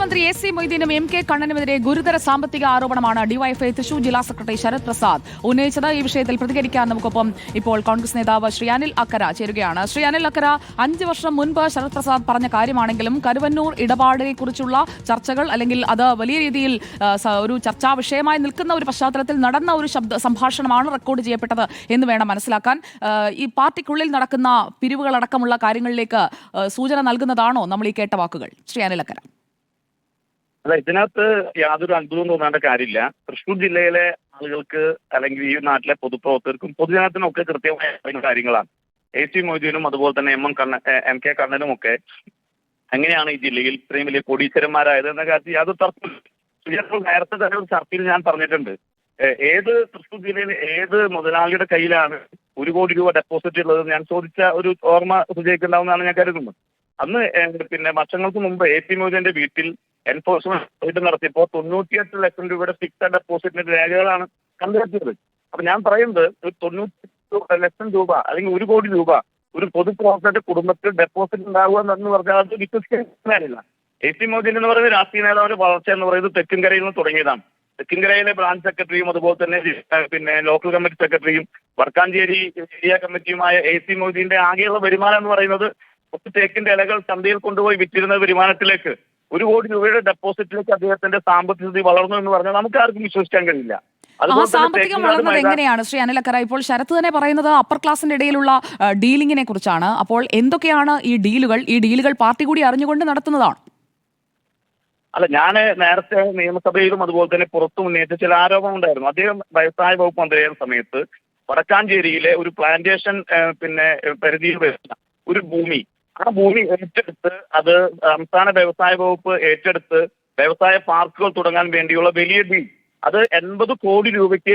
മന്ത്രി A C മൊയ്തീനും M K കണ്ണനുമെതിരെ ഗുരുതര സാമ്പത്തിക ആരോപണമാണ് ഡിവൈഎഫ്ഐ തൃശൂർ ജില്ലാ സെക്രട്ടറി ശരത് പ്രസാദ് ഉന്നയിച്ചത്. ഈ വിഷയത്തിൽ പ്രതികരിക്കാൻ നമുക്കൊപ്പം ഇപ്പോൾ കോൺഗ്രസ് നേതാവ് ശ്രീ അനിൽ അക്കര ചേരുകയാണ്. ശ്രീ അനിൽ അക്കര അഞ്ച് വർഷം മുൻപ് ശരത് പ്രസാദ് പറഞ്ഞ കാര്യമാണെങ്കിലും കരുവന്നൂർ ഇടപാടിനെ കുറിച്ചുള്ള ചർച്ചകൾ അല്ലെങ്കിൽ അത് വലിയ രീതിയിൽ ഒരു ചർച്ചാ വിഷയമായി നിൽക്കുന്ന ഒരു പശ്ചാത്തലത്തിൽ നടന്ന ഒരു ശബ്ദ സംഭാഷണമാണ് റെക്കോർഡ് ചെയ്യപ്പെട്ടത് എന്ന് വേണം മനസ്സിലാക്കാൻ. ഈ പാർട്ടിക്കുള്ളിൽ നടക്കുന്ന പിരിവുകളടക്കമുള്ള കാര്യങ്ങളിലേക്ക് സൂചന നൽകുന്നതാണോ നമ്മൾ ഈ കേട്ട വാക്കുകൾ? ശ്രീ അനിലക്കര അല്ല ഇതിനകത്ത് യാതൊരു അത്ഭുതവും തോന്നേണ്ട കാര്യമില്ല. തൃശ്ശൂർ ജില്ലയിലെ ആളുകൾക്ക് അല്ലെങ്കിൽ ഈ നാട്ടിലെ പൊതുപ്രവർത്തകർക്കും പൊതുജനത്തിനും ഒക്കെ കൃത്യമായ കാര്യങ്ങളാണ്. എ സി മൊയ്തീനും അതുപോലെ തന്നെ എം എം കണ്ണ എം കെ കണ്ണനും ഒക്കെ എങ്ങനെയാണ് ഈ ജില്ലയിൽ ഇത്രയും വലിയ കോടീശ്വരന്മാരായത് എന്ന കാര്യത്തിൽ യാതൊരു തർക്കമില്ല നേരത്തെ തന്നെ ഒരു ചർച്ചയിൽ ഞാൻ പറഞ്ഞിട്ടുണ്ട്. ഏത് തൃശ്ശൂർ ജില്ലയിൽ ഏത് മുതലാളിയുടെ കയ്യിലാണ് ഒരു കോടി രൂപ ഡെപ്പോസിറ്റ് ഉള്ളത് ഞാൻ ചോദിച്ച ഒരു ഓർമ്മ സുജയിക്കുണ്ടാവുന്നതാണ് ഞാൻ കരുതുന്നത്. അന്ന് പിന്നെ വർഷങ്ങൾക്ക് മുമ്പ് എ പി മോദിന്റെ വീട്ടിൽ എൻഫോഴ്സ്മെന്റ് നടത്തിയപ്പോൾ തൊണ്ണൂറ്റിയെട്ട് ലക്ഷം രൂപയുടെ ഫിക്സഡ് ഡെപ്പോസിറ്റിന്റെ രേഖകളാണ് കണ്ടെത്തിയത്. അപ്പൊ ഞാൻ പറയുന്നത് ഒരു തൊണ്ണൂറ്റി ലക്ഷം രൂപ അല്ലെങ്കിൽ ഒരു കോടി രൂപ ഒരു പൊതു പൊതുപ്രവർത്തകന്റെ കുടുംബത്തിൽ ഡെപ്പോസിറ്റ് ഉണ്ടാവുക എന്ന് പറഞ്ഞാൽ അത് വിശ്വസിക്കാൻ കാര്യമില്ല എ സി മോദി എന്ന് പറയുന്ന രാഷ്ട്രീയ നേതാവിന്റെ വളർച്ച എന്ന് പറയുന്നത് തെക്കിൻകരയിൽ നിന്ന് തുടങ്ങിയതാണ്. തെക്കിൻകരയിലെ ബ്രാഞ്ച് സെക്രട്ടറിയും അതുപോലെ തന്നെ പിന്നെ ലോക്കൽ കമ്മിറ്റി സെക്രട്ടറിയും വടക്കാഞ്ചേരി ഏരിയ കമ്മിറ്റിയുമായ എ സി മോദിന്റെ ആകെയുള്ള വരുമാനം എന്ന് പറയുന്നത് തേക്കിന്റെ ഇലകൾ ചന്തയിൽ കൊണ്ടുപോയി വിറ്റിരുന്ന വരുമാനത്തിലേക്ക് ഒരു കോടി രൂപയുടെ ഡെപ്പോസിറ്റിലേക്ക് അദ്ദേഹത്തിന്റെ സാമ്പത്തിക സ്ഥിതി വളർന്നു എന്ന് പറഞ്ഞാൽ നമുക്ക് ആർക്കും വിശ്വസിക്കാൻ കഴിയില്ല. ആ സാമ്പത്തികം വളർന്നത് എങ്ങനെയാണ്? ശ്രീ അനിലക്കര ഇപ്പോൾ ശരത്ത് തന്നെ പറയുന്നത് അപ്പർ ക്ലാസിന്റെ ഇടയിലുള്ള ഡീലിങ്ങിനെ കുറിച്ചാണ്. അപ്പോൾ എന്തൊക്കെയാണ് ഈ ഡീലുകൾ? ഈ ഡീലുകൾ പാർട്ടി കൂടി അറിഞ്ഞുകൊണ്ട് നടത്തുന്നതാണ്. അല്ല ഞാൻ നേരത്തെ നിയമസഭയിലും അതുപോലെ തന്നെ പുറത്തു ഉന്നയിച്ച ചില ആരോപണം ഉണ്ടായിരുന്നു. അദ്ദേഹം വ്യവസായ വകുപ്പ് മന്ത്രിയായിരുന്ന സമയത്ത് വടക്കാഞ്ചേരിയിലെ ഒരു പ്ലാന്റേഷൻ പിന്നെ പരിധിയിൽ വരുന്ന ഒരു ഭൂമി ആ ഭൂമി ഏറ്റെടുത്ത് അത് സംസ്ഥാന വ്യവസായ വകുപ്പ് ഏറ്റെടുത്ത് വ്യവസായ പാർക്കുകൾ തുടങ്ങാൻ വേണ്ടിയുള്ള വലിയ ഡീൽ. അത് എൺപത് കോടി രൂപയ്ക്ക്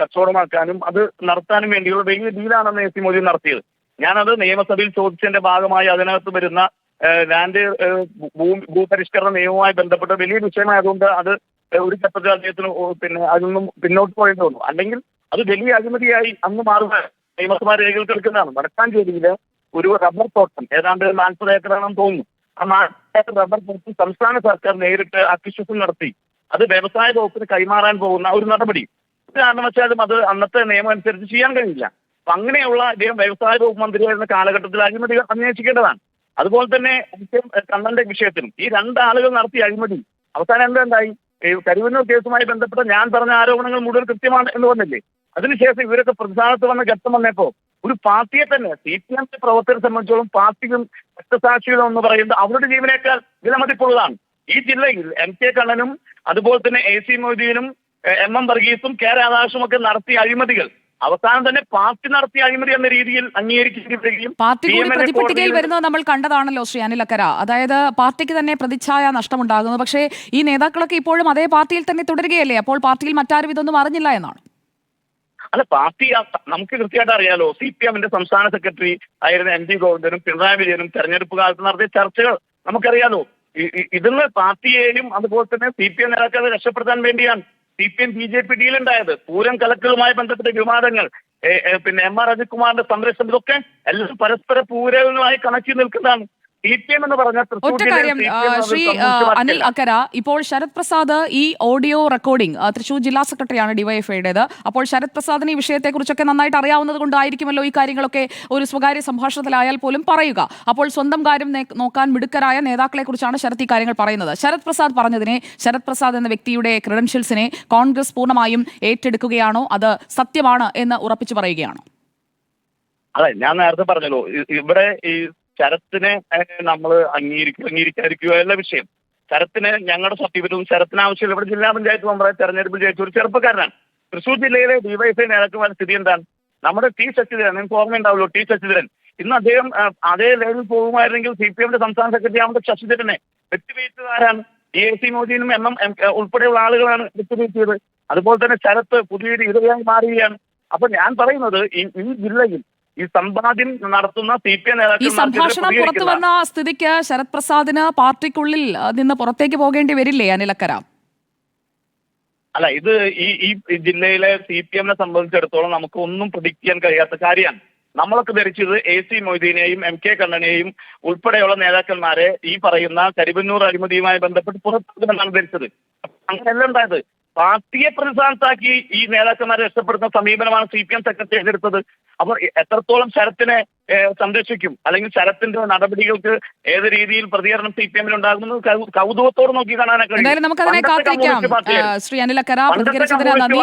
കച്ചവടമാക്കാനും അത് നടത്താനും വേണ്ടിയുള്ള വലിയ ഡീലാണ് എ സി മോദി നടത്തിയത്. ഞാനത് നിയമസഭയിൽ ചോദിച്ചതിന്റെ ഭാഗമായി അതിനകത്ത് വരുന്ന ലാൻഡ് ഭൂമി ഭൂപരിഷ്കരണ നിയമവുമായി ബന്ധപ്പെട്ട വലിയ വിഷയമായതുകൊണ്ട് അത് ഒരു ഘട്ടത്തിൽ അദ്ദേഹത്തിന് പിന്നെ അതിൽ പിന്നോട്ട് പോയേണ്ടതുള്ളൂ അല്ലെങ്കിൽ അത് വലിയ അഴിമതിയായി അന്ന് മാറുക നിയമസഭാ രേഖകൾ എടുക്കുന്നതാണ്. വടക്കാഞ്ചേരിയിലെ ഒരു റബ്ബർ തോട്ടം. ഏതാണ്ട് നാൽപ്പത് ഏക്കറാണെന്ന് തോന്നുന്നു. ആ നാൽപ്പത് ഏക്കർ റബ്ബർ തോട്ടം സംസ്ഥാന സർക്കാർ നേരിട്ട് അക്വിസിഷൻ നടത്തി. അത് വ്യവസായ വകുപ്പിന് കൈമാറാൻ പോകുന്ന ഒരു നടപടി. കാരണവശാലും അത് അന്നത്തെ നിയമം അനുസരിച്ച് ചെയ്യാൻ കഴിയില്ല. അപ്പൊ അങ്ങനെയുള്ള അദ്ദേഹം വ്യവസായ വകുപ്പ് മന്ത്രിയായിരുന്ന കാലഘട്ടത്തിൽ അഴിമതി അന്വേഷിക്കേണ്ടതാണ്. അതുപോലെ തന്നെ കണ്ണന്റെ വിഷയത്തിലും ഈ രണ്ടാളുകൾ നടത്തിയ അഴിമതി അവസാനം എന്തുണ്ടായി ഈ കരുവന്നൂർ കേസുമായി ബന്ധപ്പെട്ട ഞാൻ പറഞ്ഞ ആരോപണങ്ങൾ മുഴുവൻ കൃത്യമാണ് എന്ന് പറഞ്ഞില്ലേ അതിനുശേഷം ഇവരൊക്കെ പ്രതിസ്ഥാനത്ത് വന്ന ഘട്ടം വന്നപ്പോ ഒരു പാർട്ടിയെ തന്നെ സി പി എം പ്രവർത്തകരെ സംബന്ധിച്ചോളം പാർട്ടിയും രക്തസാക്ഷികളും എന്ന് പറയുന്നത് അവരുടെ ജീവനേക്കാൾ വിലമതിപ്പുള്ളതാണ്. ഈ ജില്ലയിൽ എം കെ കണ്ണനും അതുപോലെ തന്നെ എ സി മൊയ്തീനും എം എം വർഗീസും കെ രാധാകൃഷ്ണനും ഒക്കെ നടത്തിയ അഴിമതികൾ. അവസാനം തന്നെ പാർട്ടി നടത്തിയ അഴിമതി എന്ന രീതിയിൽ അംഗീകരിക്കേണ്ടി വരികയും പാർട്ടി കൂടി PMLA പ്രതിപട്ടികയിൽ വരുന്നത് നമ്മൾ കണ്ടതാണല്ലോ ശ്രീ അനിലക്കര. അതായത് പാർട്ടിക്ക് തന്നെ പ്രതിച്ഛായ നഷ്ടമുണ്ടാകുന്നു. പക്ഷേ ഈ നേതാക്കളൊക്കെ ഇപ്പോഴും അതേ പാർട്ടിയിൽ തന്നെ തുടരുകയല്ലേ? അപ്പോൾ പാർട്ടിയിൽ മറ്റാരും ഇതൊന്നും അറിഞ്ഞില്ല എന്നാണ്. അല്ല പാർട്ടി നമുക്ക് കൃത്യമായിട്ട് അറിയാലോ സി പി എമ്മിന്റെ സംസ്ഥാന സെക്രട്ടറി ആയിരുന്ന എം ജി ഗോവിന്ദനും പിണറായി വിജയനും തെരഞ്ഞെടുപ്പ് കാലത്ത് നടത്തിയ ചർച്ചകൾ നമുക്കറിയാലോ. ഇതിന്ന് പാർട്ടിയെയും അതുപോലെ തന്നെ സി പി എം നേതാക്കളെ രക്ഷപ്പെടുത്താൻ വേണ്ടിയാണ് C P M B J P ഡീലുണ്ടായത് പൂരം കലക്കലുമായി ബന്ധപ്പെട്ട വിവാദങ്ങൾ പിന്നെ എം ആർ അജിത്കുമാറിന്റെ സംരക്ഷണം ഇതൊക്കെ എല്ലാം പരസ്പര പൂരവുമായി കണക്കി നിൽക്കുന്നതാണ്. ഒറ്റ കാര്യം ശ്രീ അനിൽ. അക്കര ഇപ്പോൾ ശരത് പ്രസാദ് ഈ ഓഡിയോ റെക്കോർഡിംഗ് തൃശൂർ ജില്ലാ സെക്രട്ടറിയാണ് ഡിവൈഎഫ്ഐയുടേത്. അപ്പോൾ ശരത് പ്രസാദിന് ഈ വിഷയത്തെക്കുറിച്ചൊക്കെ നന്നായിട്ട് അറിയാവുന്നത് കൊണ്ടായിരിക്കുമല്ലോ ഈ കാര്യങ്ങളൊക്കെ ഒരു സ്വകാര്യ സംഭാഷണത്തിലായാൽ പോലും പറയുക. അപ്പോൾ സ്വന്തം കാര്യം നോക്കാൻ മിടുക്കരായ നേതാക്കളെ കുറിച്ചാണ് ശരത് ഈ കാര്യങ്ങൾ പറയുന്നത്. ശരത് പ്രസാദ് പറഞ്ഞതിനെ ശരത് പ്രസാദ് എന്ന വ്യക്തിയുടെ ക്രെഡൻഷ്യൽസിനെ കോൺഗ്രസ് പൂർണമായും ഏറ്റെടുക്കുകയാണോ? അത് സത്യമാണ് എന്ന് ഉറപ്പിച്ചു പറയുകയാണോ? അതെ ഞാൻ നേരത്തെ പറഞ്ഞല്ലോ ഇവിടെ ഈ ശരത്തിനെ നമ്മൾ അംഗീകരിക്കുക അംഗീകരിക്കാതിരിക്കുകയല്ല വിഷയം. ശരത്തിന് ഞങ്ങളുടെ സർട്ടിഫിക്കറ്റും ശരത്തിന് ആവശ്യമില്ല ഇവിടെ ജില്ലാ പഞ്ചായത്ത് മെമ്പറായി തെരഞ്ഞെടുപ്പിൽ ജയിച്ച ഒരു ചെറുപ്പക്കാരനാണ്. തൃശ്ശൂർ ജില്ലയിലെ ഡിവൈഎഫ്ഐ നേതാക്കന്മാരുടെ സ്ഥിതി എന്താണ്? നമ്മുടെ ടി ശശിധരൻ നിങ്ങൾക്ക് ഓർമ്മയുണ്ടാവുമല്ലോ ടി ശശിധരൻ. ഇന്ന് അദ്ദേഹം അതേ ലെവലിൽ പോകുമായിരുന്നെങ്കിൽ സി പി എമ്മിന്റെ സംസ്ഥാന സെക്രട്ടറി ആവുന്ന ശശിധരനെ. വെട്ടിവീഴ്ത്തുകാരാണ്. എ സി മോദിനും എം എം ഉൾപ്പെടെയുള്ള ആളുകളാണ് വെട്ടിവീഴ്ത്തിയത്. അതുപോലെ തന്നെ ശരത്ത് പുതിയൊരു ഇരയായി മാറുകയാണ്. അപ്പൊ ഞാൻ പറയുന്നത് ഈ ജില്ലയിൽ ഈ സമ്പാദ്യം നടത്തുന്ന സി പി എം ഈ സംഭാഷണം പുറത്തു വന്ന സ്ഥിതിക്ക് ശരത് പ്രസാദിന് പാർട്ടിക്കുള്ളിൽ നിന്ന് പുറത്തേക്ക് പോകേണ്ടി വരില്ലേ അനിലക്കര അല്ല ഇത് ഈ ഈ ജില്ലയിലെ സി പി എമ്മിനെ സംബന്ധിച്ചിടത്തോളം നമുക്ക് ഒന്നും പ്രഡിക്ട് ചെയ്യാൻ കഴിയാത്ത കാര്യമാണ്. നമ്മളൊക്കെ ധരിച്ചത് എ സി മൊയ്തീനെയും എം കെ കണ്ണനെയും ഉൾപ്പെടെയുള്ള നേതാക്കന്മാരെ ഈ പറയുന്ന കരിവന്നൂർ അഴിമതിയുമായി ബന്ധപ്പെട്ട് പുറത്തുകൊണ്ടെന്നാണ് ധരിച്ചത്. അങ്ങനെയല്ല ഉണ്ടായത്. പാർട്ടിയെ പ്രതിസ്ഥാനത്താക്കി ഈ നേതാക്കന്മാരെ രക്ഷപ്പെടുത്തുന്ന സമീപനമാണ് സി പി എം സെക്രട്ടറി ഏറ്റെടുത്തത്. അപ്പോൾ എത്രത്തോളം ശരത്തിനെ സംരക്ഷിക്കും? അല്ലെങ്കിൽ ശരത്തിന്റെ നടപടികൾക്ക് ഏത് രീതിയിൽ പ്രതികരണം സി പി എമ്മിൽ ഉണ്ടാകുമെന്ന് കൗതുകത്തോട് നോക്കി കാണാനൊക്കെ നമുക്ക് അതിനെ കാത്തിരിക്കാം. ശ്രീ അനിലക്കര പണ്ടത്തെ പ്രതികരിച്ചതിന് നന്ദി.